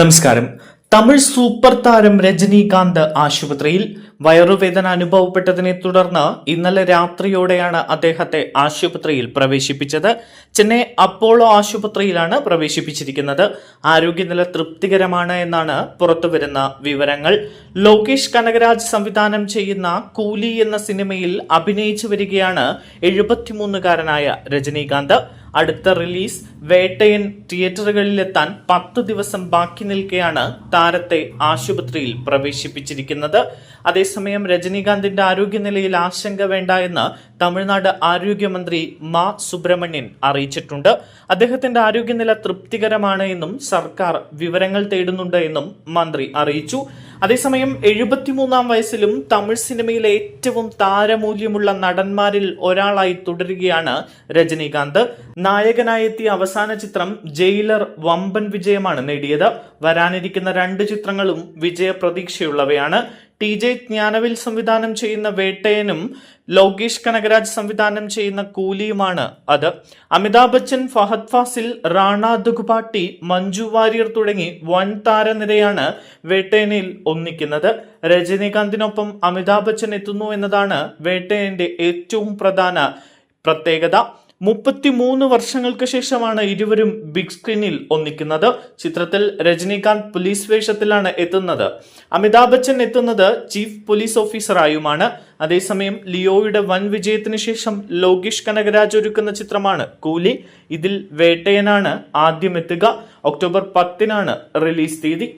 നമസ്കാരം. തമിഴ് സൂപ്പർ താരം രജനീകാന്ത് ആശുപത്രിയിൽ വയറുവേദന അനുഭവപ്പെട്ടതിനെ തുടർന്ന് ഇന്നലെ രാത്രിയോടെയാണ് അദ്ദേഹത്തെ ആശുപത്രിയിൽ പ്രവേശിപ്പിച്ചത്. ചെന്നൈ അപ്പോളോ ആശുപത്രിയിലാണ് പ്രവേശിപ്പിച്ചിരിക്കുന്നത്. ആരോഗ്യനില തൃപ്തികരമാണ് എന്നാണ് പുറത്തുവരുന്ന വിവരങ്ങൾ. ലോകേഷ് കനകരാജ് സംവിധാനം ചെയ്യുന്ന കൂലി എന്ന സിനിമയിൽ അഭിനയിച്ചു വരികയാണ് എഴുപത്തിമൂന്നുകാരനായ രജനീകാന്ത്. അടുത്ത റിലീസ് വേട്ടയൻ തിയേറ്ററുകളിലെത്താൻ പത്ത് ദിവസം ബാക്കി നിൽക്കെയാണ് താരത്തെ ആശുപത്രിയിൽ പ്രവേശിപ്പിച്ചിരിക്കുന്നത്. അതേസമയം രജനീകാന്തിന്റെ ആരോഗ്യനിലയിൽ ആശങ്ക വേണ്ട എന്ന് തമിഴ്നാട് ആരോഗ്യമന്ത്രി മാ സുബ്രഹ്മണ്യൻ അറിയിച്ചിട്ടുണ്ട്. അദ്ദേഹത്തിന്റെ ആരോഗ്യനില തൃപ്തികരമാണ് എന്നും സർക്കാർ വിവരങ്ങൾ തേടുന്നുണ്ട് എന്നും മന്ത്രി അറിയിച്ചു. അതേസമയം എഴുപത്തിമൂന്നാം വയസ്സിലും തമിഴ് സിനിമയിലെ ഏറ്റവും താരമൂല്യമുള്ള നടന്മാരിൽ ഒരാളായി തുടരുകയാണ് രജനീകാന്ത്. നായകനായെത്തിയ അവസാന ചിത്രം ജയിലർ വമ്പൻ വിജയമാണ് നേടിയത്. വരാനിരിക്കുന്ന രണ്ട് ചിത്രങ്ങളും വിജയ പ്രതീക്ഷയുള്ളവയാണ് ടി ജെ ജ്ഞാനവിൽ സംവിധാനം ചെയ്യുന്ന വേട്ടയനും ലോകേഷ് കനകരാജ് സംവിധാനം ചെയ്യുന്ന കൂലിയുമാണ് അത്. അമിതാഭ് ബച്ചൻ ഫഹദ് ഫാസിൽ റാണ ദുഗ്പാട്ടി മഞ്ജു വാര്യർ തുടങ്ങി വൻ താരനിരയാണ് വേട്ടയനിൽ ഒന്നിക്കുന്നത്. രജനീകാന്തിനൊപ്പം അമിതാഭ് ബച്ചൻ എത്തുന്നു എന്നതാണ് വേട്ടയന്റെ ഏറ്റവും പ്രധാന പ്രത്യേകത. മുപ്പത്തിമൂന്ന് വർഷങ്ങൾക്ക് ശേഷമാണ് ഇരുവരും ബിഗ് സ്ക്രീനിൽ ഒന്നിക്കുന്നത്. ചിത്രത്തിൽ രജനീകാന്ത് പോലീസ് വേഷത്തിലാണ് എത്തുന്നത്. അമിതാഭ് ബച്ചൻ എത്തുന്നത് ചീഫ് പോലീസ് ഓഫീസറായുമാണ്. അതേസമയം ലിയോയുടെ വൻ വിജയത്തിന് ശേഷം ലോകേഷ് കനകരാജ് ഒരുക്കുന്ന ചിത്രമാണ് കൂലി. ഇതിൽ വേട്ടയനാണ് ആദ്യം എത്തുക ഒക്ടോബർ പത്തിനാണ് റിലീസ് തീയതി.